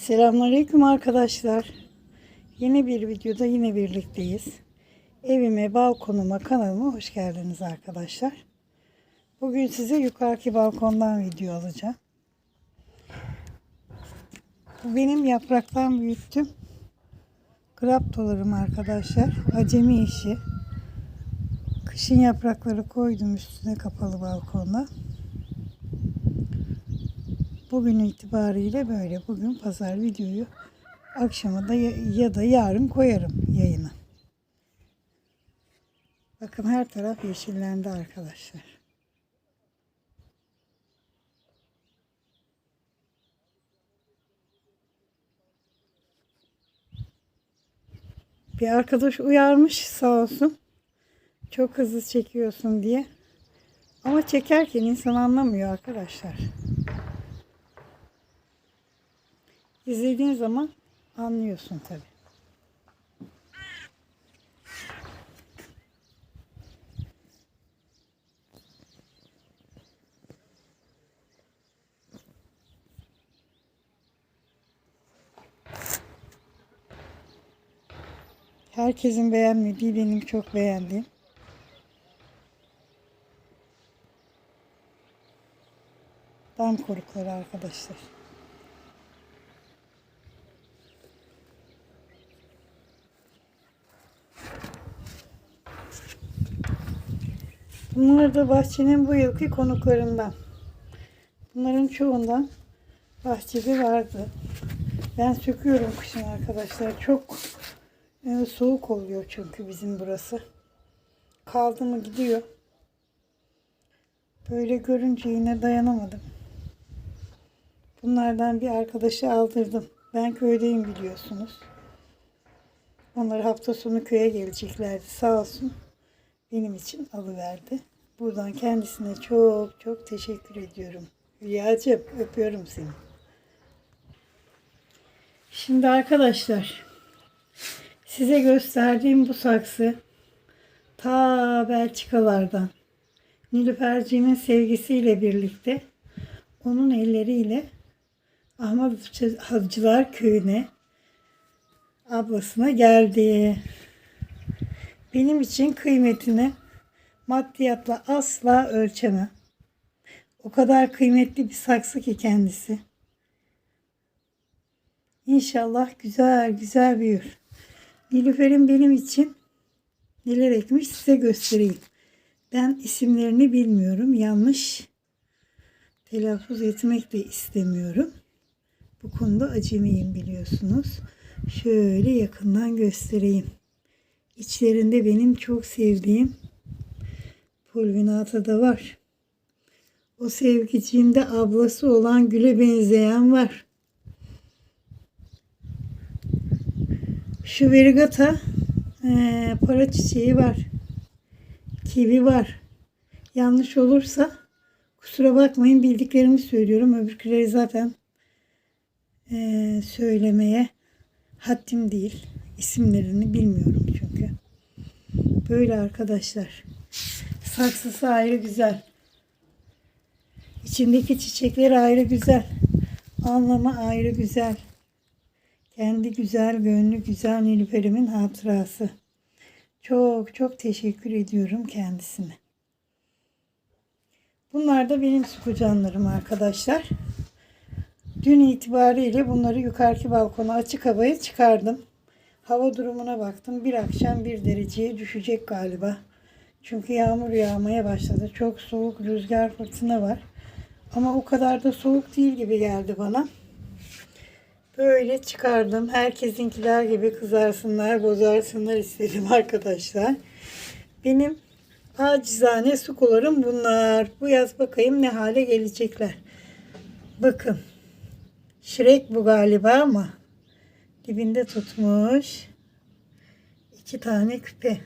Selamünaleyküm arkadaşlar. Yeni bir videoda yine birlikteyiz. Evime, balkonuma, kanalıma hoş geldiniz arkadaşlar. Bugün size yukarıki balkondan video alacağım. Benim yapraktan büyüttüm. Graptolarım arkadaşlar. Acemi işi. Kışın yaprakları koydum üstüne kapalı balkonda. Bugün itibariyle böyle. Bugün pazar videoyu akşama da ya, da yarın koyarım yayına. Bakın her taraf yeşillendi arkadaşlar. Bir arkadaş uyarmış sağ olsun. Çok hızlı çekiyorsun diye. Ama çekerken insan anlamıyor arkadaşlar. İzlediğin zaman anlıyorsun tabi. Herkesin beğenmediği benim çok beğendiğim. Dam korukları arkadaşlar. Bunlar da bahçenin bu yılki konuklarından. Bunların çoğundan bahçede vardı. Ben söküyorum kışın arkadaşlar. Çok e, soğuk oluyor çünkü bizim burası. Kaldı mı gidiyor. Böyle görünce yine dayanamadım. Bunlardan bir arkadaşı aldırdım. Ben köydeyim biliyorsunuz. Onlar hafta sonu köye geleceklerdi sağ olsun benim için alıverdi. Buradan kendisine çok çok teşekkür ediyorum. Hülya'cığım öpüyorum seni. Şimdi arkadaşlar size gösterdiğim bu saksı ta Belçikalardan Nilüferciğimin sevgisiyle birlikte onun elleriyle Ahmet Hacılar Köyü'ne ablasına geldi. Benim için kıymetini maddiyatla asla ölçemem. O kadar kıymetli bir saksı ki kendisi. İnşallah güzel güzel büyür. Nilüfer'in benim için neler ekmiş size göstereyim. Ben isimlerini bilmiyorum. Yanlış telaffuz etmek de istemiyorum. Bu konuda acemiyim biliyorsunuz. Şöyle yakından göstereyim. İçlerinde benim çok sevdiğim pulvinata da var. O sevgiciğimde ablası olan Gül'e benzeyen var. Şu verigata ee, para çiçeği var. Kivi var. Yanlış olursa kusura bakmayın bildiklerimi söylüyorum. Öbürküleri zaten ee, söylemeye haddim değil. İsimlerini bilmiyorum çünkü. Böyle arkadaşlar. Saksısı ayrı güzel. İçindeki çiçekler ayrı güzel. Anlamı ayrı güzel. Kendi güzel, gönlü güzel Nilüfer'imin hatırası. Çok çok teşekkür ediyorum kendisine. Bunlar da benim sukucanlarım arkadaşlar. Dün itibariyle bunları yukarıki balkona açık havaya çıkardım. Hava durumuna baktım. Bir akşam bir dereceye düşecek galiba. Çünkü yağmur yağmaya başladı. Çok soğuk rüzgar fırtına var. Ama o kadar da soğuk değil gibi geldi bana. Böyle çıkardım. Herkesinkiler gibi kızarsınlar, bozarsınlar istedim arkadaşlar. Benim acizane sukularım bunlar. Bu yaz bakayım ne hale gelecekler. Bakın. Şirek bu galiba ama dibinde tutmuş. iki tane küpe.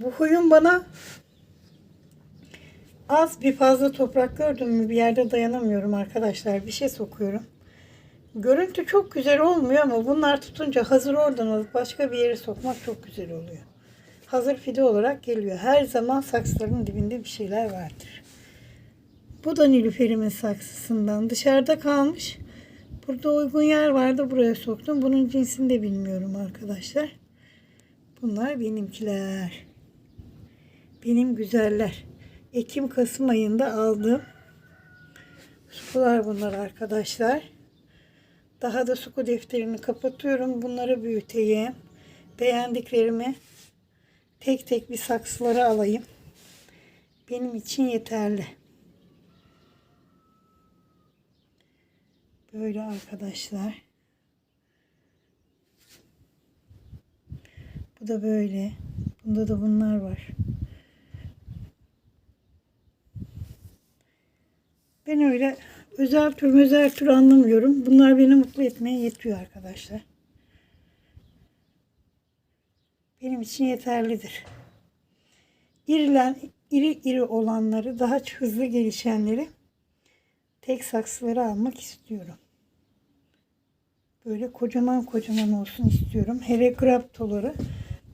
Bu huyum bana az bir fazla toprak gördüm mü bir yerde dayanamıyorum arkadaşlar. Bir şey sokuyorum. Görüntü çok güzel olmuyor ama bunlar tutunca hazır oradan alıp başka bir yere sokmak çok güzel oluyor. Hazır fide olarak geliyor. Her zaman saksıların dibinde bir şeyler vardır. Bu da Nilüfer'imin saksısından. Dışarıda kalmış. Burada uygun yer vardı. Buraya soktum. Bunun cinsini de bilmiyorum arkadaşlar. Bunlar benimkiler. Benim güzeller. Ekim-Kasım ayında aldığım sukular bunlar arkadaşlar. Daha da suku defterini kapatıyorum. Bunları büyüteyim. Beğendiklerimi tek tek bir saksılara alayım. Benim için yeterli. Böyle arkadaşlar. Bu da böyle. Bunda da bunlar var. Ben öyle özel tür özel tür anlamıyorum. Bunlar beni mutlu etmeye yetiyor arkadaşlar. Benim için yeterlidir. İrilen, iri iri olanları, daha hızlı gelişenleri tek saksılara almak istiyorum. Böyle kocaman kocaman olsun istiyorum. Hele graptoları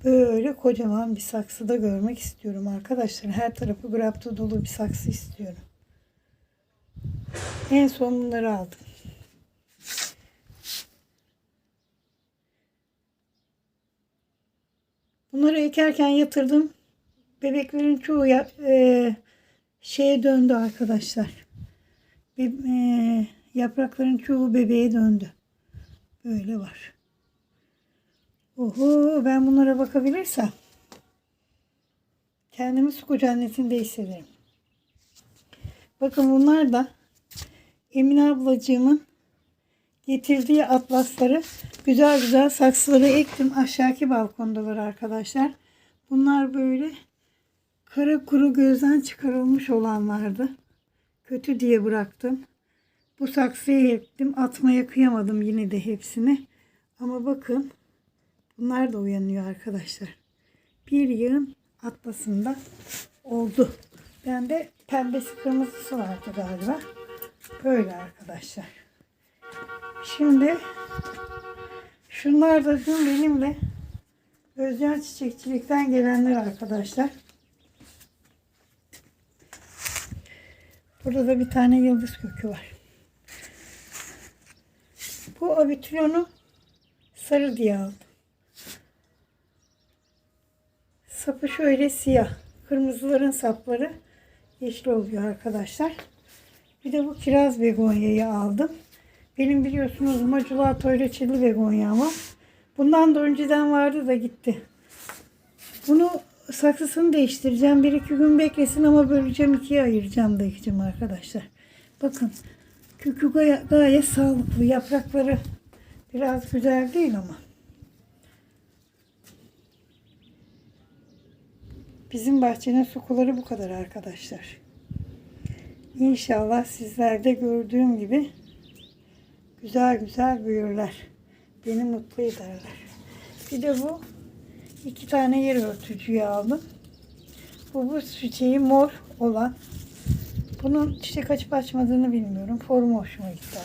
böyle kocaman bir saksıda görmek istiyorum arkadaşlar. Her tarafı grapto dolu bir saksı istiyorum. En son bunları aldım. Bunları ekerken yatırdım. Bebeklerin çoğu ya, e, şeye döndü arkadaşlar. Be, e, yaprakların çoğu bebeğe döndü. Böyle var. Oho ben bunlara bakabilirsem kendimi su cennetinde hissederim. Bakın bunlar da Emine ablacığımın getirdiği atlasları güzel güzel saksılara ektim. Aşağıki balkondalar arkadaşlar. Bunlar böyle kara kuru gözden çıkarılmış olanlardı. Kötü diye bıraktım. Bu saksıya ektim. Atmaya kıyamadım yine de hepsini. Ama bakın bunlar da uyanıyor arkadaşlar. Bir yığın atlasında oldu. Bende pembesi kırmızısı vardı galiba. Böyle arkadaşlar. Şimdi şunlar da dün benimle Özcan Çiçekçilik'ten gelenler arkadaşlar. Burada da bir tane yıldız kökü var. Bu abitriyonu sarı diye aldım. Sapı şöyle siyah. Kırmızıların sapları yeşil oluyor arkadaşlar. Bir de bu kiraz begonyayı aldım. Benim biliyorsunuz maculato reçeli begonya ama bundan da önceden vardı da gitti. Bunu saksısını değiştireceğim. Bir iki gün beklesin ama böleceğim ikiye ayıracağım da ekeceğim arkadaşlar. Bakın kökü gay- gayet sağlıklı. Yaprakları biraz güzel değil ama. Bizim bahçenin sukuları bu kadar arkadaşlar. İnşallah sizler de gördüğüm gibi güzel güzel büyürler. Beni mutlu ederler. Bir de bu iki tane yer örtücüyü aldım. Bu bu çiçeği mor olan. Bunun çiçek açıp açmadığını bilmiyorum. Formu hoşuma gitti.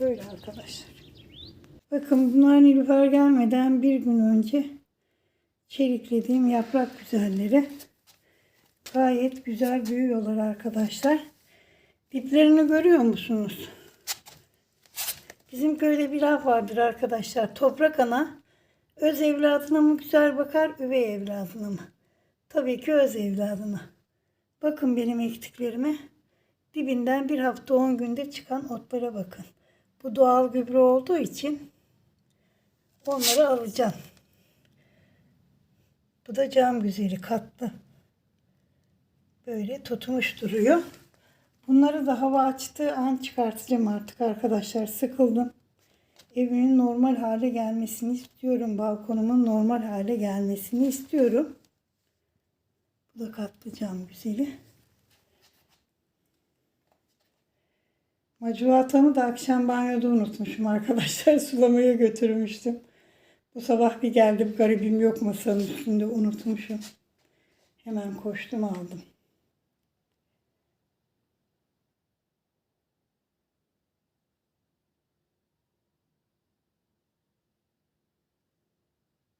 Böyle arkadaşlar. Bakın bunlar nilüfer gelmeden bir gün önce çeliklediğim yaprak güzelleri gayet güzel büyüyorlar arkadaşlar. Diplerini görüyor musunuz? Bizim köyde bir laf vardır arkadaşlar. Toprak ana öz evladına mı güzel bakar, üvey evladına mı? Tabii ki öz evladına. Bakın benim ektiklerime. Dibinden bir hafta 10 günde çıkan otlara bakın. Bu doğal gübre olduğu için onları alacağım. Bu da cam güzeli katlı. Böyle tutmuş duruyor. Bunları da hava açtığı an çıkartacağım artık arkadaşlar. Sıkıldım. Evimin normal hale gelmesini istiyorum. Balkonumun normal hale gelmesini istiyorum. Bu da katlı cam güzeli. Maculatamı da akşam banyoda unutmuşum arkadaşlar. Sulamaya götürmüştüm. Bu sabah bir geldim garibim yok masanın üstünde unutmuşum. Hemen koştum aldım.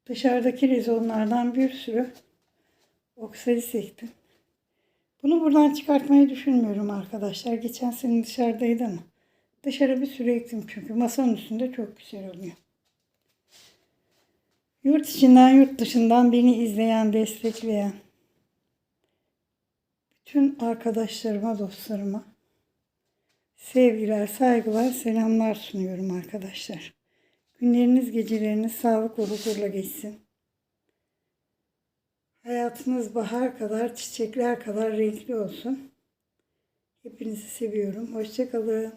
Dışarıdaki rezonlardan bir sürü oksalis ektim. Bunu buradan çıkartmayı düşünmüyorum arkadaşlar. Geçen sene dışarıdaydı ama Dışarı bir süre ektim çünkü masanın üstünde çok güzel oluyor. Yurt içinden yurt dışından beni izleyen, destekleyen bütün arkadaşlarıma, dostlarıma sevgiler, saygılar, selamlar sunuyorum arkadaşlar. Günleriniz, geceleriniz sağlık ve huzurla geçsin. Hayatınız bahar kadar, çiçekler kadar renkli olsun. Hepinizi seviyorum. Hoşçakalın.